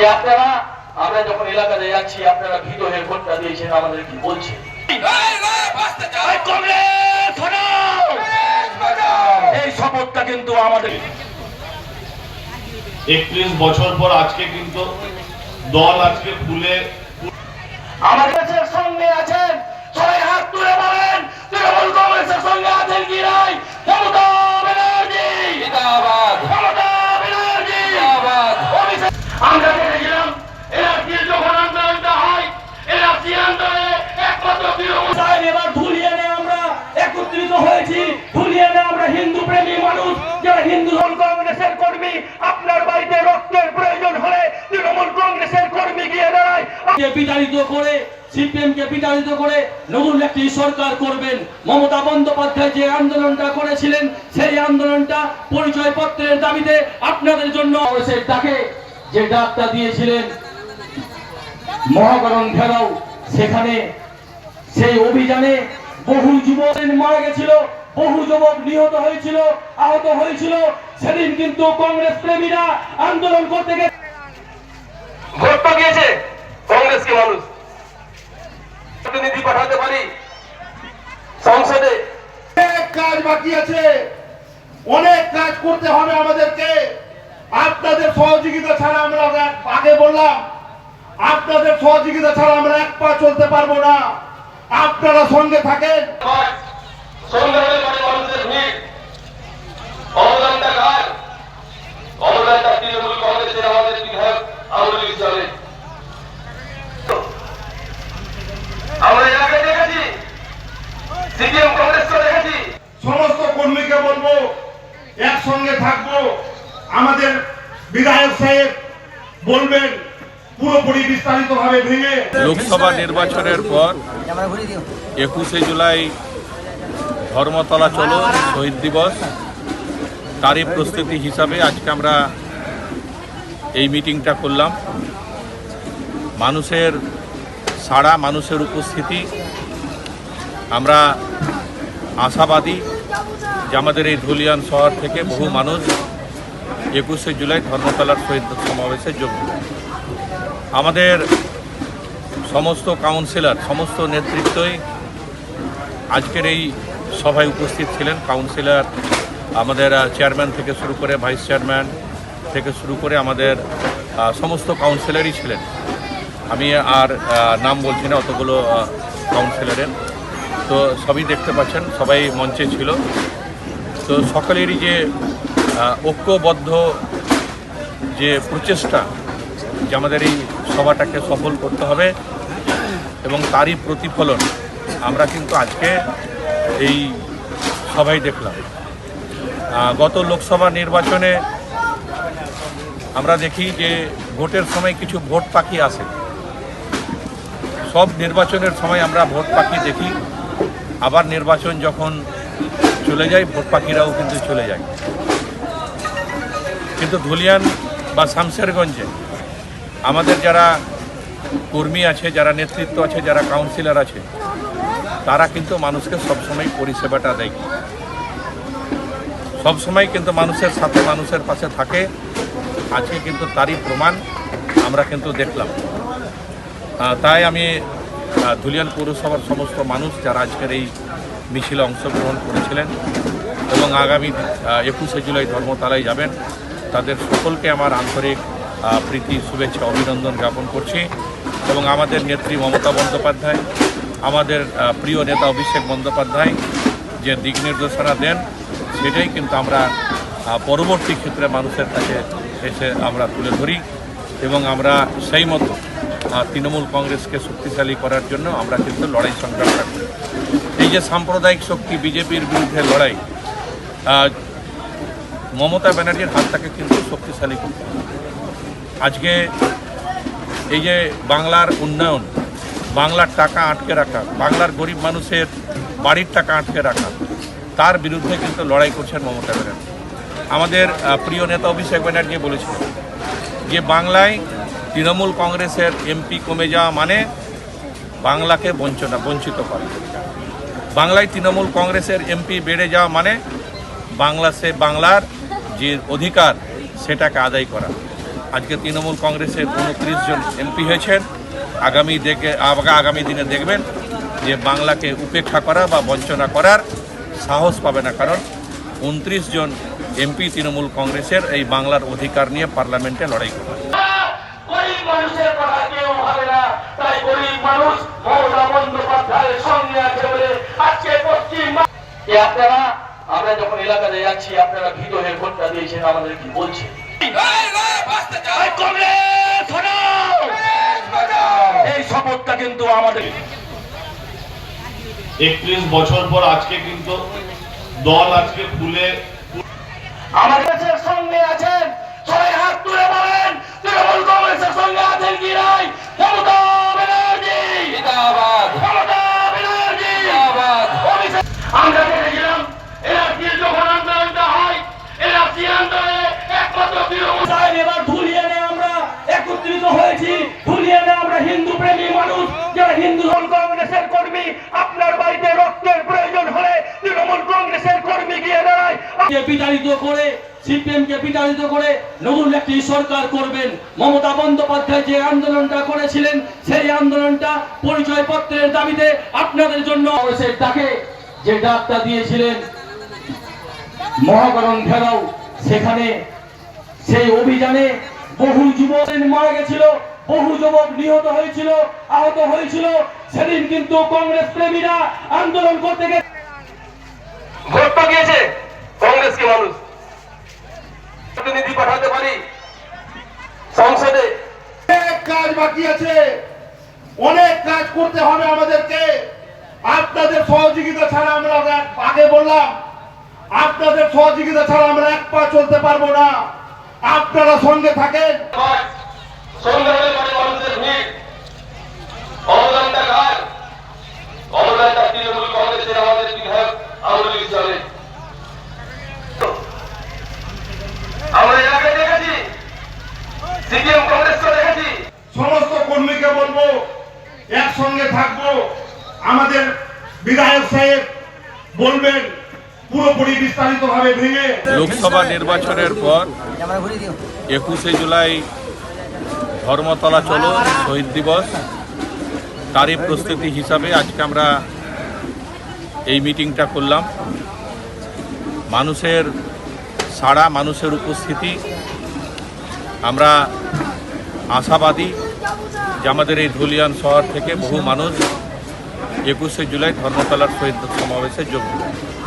যে আপনারা আমরা যখন এলাকাতে যাচ্ছি আপনারা ভীত হয়ে ভোটটা দিয়েছেন আমাদের কি বলছে? এই কংগ্রেস শপথটা কিন্তু আমাদের। একত্রিশ বছর পর আজকে কিন্তু দল আজকে ফুলে আমাদের কাছে সঙ্গে আছেন। একত্রিত হয়েছি ধুলিয়ানে আমরা হিন্দু প্রেমী মানুষ, যারা হিন্দু দল কংগ্রেসের কর্মী, আপনার বাড়িতে রক্তের প্রয়োজন হলে তৃণমূল কংগ্রেসের কর্মী গিয়ে দাঁড়ায়। বিতাড়িত করে, সিপিএম কে বিতাড়িত করে নতুন একটি সরকার করবেন? মমতা বন্দ্যোপাধ্যায় যে আন্দোলনটা করেছিলেন, সেই আন্দোলনটা দাবিতে আপনাদের জন্য ডাকে যে ডাকটা দিয়েছিলেন মহাকরণ ঘেরাও, সেখানে সেই অভিযানে বহু যুবক মারা গেছিল। বহু যুবক নিহত হয়েছিল আহত হয়েছিল। সেদিন কিন্তু কংগ্রেস প্রেমীরা আন্দোলন করতে গেছে। ভোট তো গিয়েছে কংগ্রেসকে মানুষ। প্রতিনিধি পাঠাতে পারি সংসদে। অনেক কাজ বাকি আছে। অনেক কাজ করতে হবে আমাদেরকে। আপনাদের সহযোগিতা ছাড়া আমরা আগে বললাম আপনাদের সহযোগিতা ছাড়া আমরা এক পা চলতে পারব না। আপনারা সঙ্গে থাকেন সন্ধ্যাবেলা বাড়ি মানুষের ভিড় অবদানটা কার অবদানটা তৃণমূল কংগ্রেসের আমাদের বিধায়ক আমরুল ইসলামের আমরা এলাকায় দেখেছি সিপিএম কংগ্রেসকে দেখেছি সমস্ত কর্মীকে বলব, একসঙ্গে থাকব। আমাদের বিধায়ক সাহেব বলবেন, পুরোপুরি বিস্তারিত ভাবে ভেঙে লোকসভা নির্বাচনের পর একুশে জুলাই ধর্মতলা চলো, শহীদ দিবস। তারই প্রস্তুতি হিসাবে আজকে আমরা এই মিটিংটা করলাম। মানুষের সাড়া, মানুষের উপস্থিতি। আমরা আশাবাদী যে আমাদের এই ধুলিয়ান শহর থেকে বহু মানুষ একুশে জুলাই ধর্মতলার শহীদ সমাবেশে যোগ আমাদের সমস্ত কাউন্সিলর, সমস্ত নেতৃত্বই আজকের এই সভায় উপস্থিত ছিলেন। কাউন্সিলর আমাদের চেয়ারম্যান থেকে শুরু করে ভাইস চেয়ারম্যান থেকে শুরু করে আমাদের সমস্ত কাউন্সিলরই ছিলেন। আমি আর নাম বলছি না, অতগুলো কাউন্সিলরের। তো সবই দেখতে পাচ্ছেন, সবাই মঞ্চে ছিল। তো সকলেরই যে ঐক্যবদ্ধ যে প্রচেষ্টা, যে আমাদের এই সভাটাকে সফল করতে হবে এবং তারই প্রতিফলন আমরা কিন্তু আজকে এই সভায় দেখলাম। গত লোকসভা নির্বাচনে আমরা দেখি যে ভোটের সময় কিছু ভোট পাখি আসে। সব নির্বাচনের সময় আমরা ভোট পাখি দেখি। আবার নির্বাচন যখন চলে যায়, ভোট পাখিরাও কিন্তু চলে যায়। কিন্তু ধুলিয়ান বা শামশেরগঞ্জে আমাদের যারা কর্মী আছে, যারা নেতৃত্ব আছে, যারা কাউন্সিলর আছে, তারা কিন্তু মানুষকে সবসময় পরিষেবাটা দেয়। সবসময় কিন্তু মানুষের সাথে, মানুষের পাশে থাকে। আজকে কিন্তু তারই প্রমাণ আমরা কিন্তু দেখলাম। তাই আমি ধুলিয়ান পৌরসভার সমস্ত মানুষ যারা আজকের এই মিছিলে অংশগ্রহণ করেছিলেন এবং আগামী একুশে জুলাই ধর্মতলায় যাবেন, তাদের সকলকে আমার আন্তরিক প্রীতি, শুভেচ্ছা, অভিনন্দন জ্ঞাপন করছি। এবং আমাদের নেত্রী মমতা বন্দ্যোপাধ্যায়, আমাদের প্রিয় নেতা অভিষেক বন্দ্যোপাধ্যায় যে দিক নির্দেশনা দেন, সেটাই কিন্তু আমরা পরবর্তী ক্ষেত্রে মানুষের কাছে এসে আমরা তুলে ধরি। এবং আমরা সেই মতো তৃণমূল কংগ্রেসকে শক্তিশালী করার জন্য আমরা কিন্তু লড়াই সংগ্রামটা করি। এই যে সাম্প্রদায়িক শক্তি বিজেপির বিরুদ্ধে লড়াই মমতা ব্যানার্জির হাতটাকে কিন্তু শক্তিশালী করতে আজকে এই যে বাংলার উন্নয়ন, বাংলার টাকা আটকে রাখা, বাংলার গরিব মানুষের বাড়ির টাকা আটকে রাখা, তার বিরুদ্ধে কিন্তু লড়াই করছেন মমতা ব্যানার্জি। আমাদের প্রিয় নেতা অভিষেক ব্যানার্জি বলেছিলেন যে বাংলায় তৃণমূল কংগ্রেসের এমপি কমে যাওয়া মানে বাংলাকে বঞ্চনা, বঞ্চিত করা। বাংলায় তৃণমূল কংগ্রেসের এমপি বেড়ে যাওয়া মানে বাংলা সে বাংলার যে অধিকার, সেটাকে আদায় করা। আজকে তৃণমূল কংগ্রেসের উনত্রিশ জন এমপি হয়েছেন। আগামী দেখে, আগামী দিনে দেখবেন যে বাংলাকে উপেক্ষা করা বা বঞ্চনা করার সাহস পাবে না, কারণ উনত্রিশ জন এমপি তৃণমূল কংগ্রেসের এই বাংলার অধিকার নিয়ে পার্লামেন্টে লড়াই করবে। গরিব মানুষের কথা কেউ ভাবে না। তাই গরিব মানুষ মমতা বন্দ্যোপাধ্যায়ের সঙ্গে আছে বলে আজকে পশ্চিম আপনারা আমরা যখন এলাকাতে যাচ্ছি আপনারা ভীত হয়ে ভোটটা দিয়েছেন আমাদের কি বলছে? এই কংগ্রেস শপথটা কিন্তু আমাদের। একত্রিশ বছর পর আজকে কিন্তু দল আজকে ফুলে আমাদের সঙ্গে আছেন সবাই হাত তুলে বিতাড়িত করে, সিপিএম কে বিতাড়িত করে নতুন একটি সরকার করবেন। মমতা বন্দ্যোপাধ্যায় যে আন্দোলনটা করেছিলেন, সেই আন্দোলনটা দাবিতে আপনাদের জন্য ডাকে যে ডাকটা দিয়েছিলেন মহাকরণ ঘেরাও, সেখানে সেই অভিযানে বহু যুবক মারা গেছিল, বহু যুবক নিহত হয়েছিল, আহত হয়েছিল। সেদিন কিন্তু কংগ্রেস প্রেমীরা আন্দোলন করতে গেছে ভোট তো গিয়েছে কংগ্রেসকে মানুষ প্রতিনিধি পাঠাতে পারি সংসদে অনেক কাজ বাকি আছে অনেক কাজ করতে হবে আমাদেরকে। আপনাদের সহযোগিতা ছাড়া আমরা আগে বললাম, আপনাদের সহযোগিতা ছাড়া আমরা এক পা চলতে পারব না। আপনারা সঙ্গে থাকেন। মানুষের অবদানটা কার? অবদানটা তৃণমূল কংগ্রেসের আমাদের বিধায়ক আমরুল ইসলামের আমরা এলাকায় দেখেছি সিপিএম কংগ্রেসকে দেখেছি সমস্ত কর্মীকে বলব একসঙ্গে থাকব আমাদের বিধায়ক সাহেব বলবেন পুরোপুরি বিস্তারিত ভাবে ভেঙে লোকসভা নির্বাচনের পর একুশে জুলাই ধর্মতলা চলো, শহীদ দিবস। তারই প্রস্তুতি হিসাবে আজকে আমরা এই মিটিংটা করলাম। মানুষের সাড়া, মানুষের উপস্থিতি, আমরা আশাবাদী যে আমাদের এই ধুলিয়ান শহর থেকে বহু মানুষ একুশে জুলাই ধর্মতলার শহীদ সমাবেশে যোগ দেবে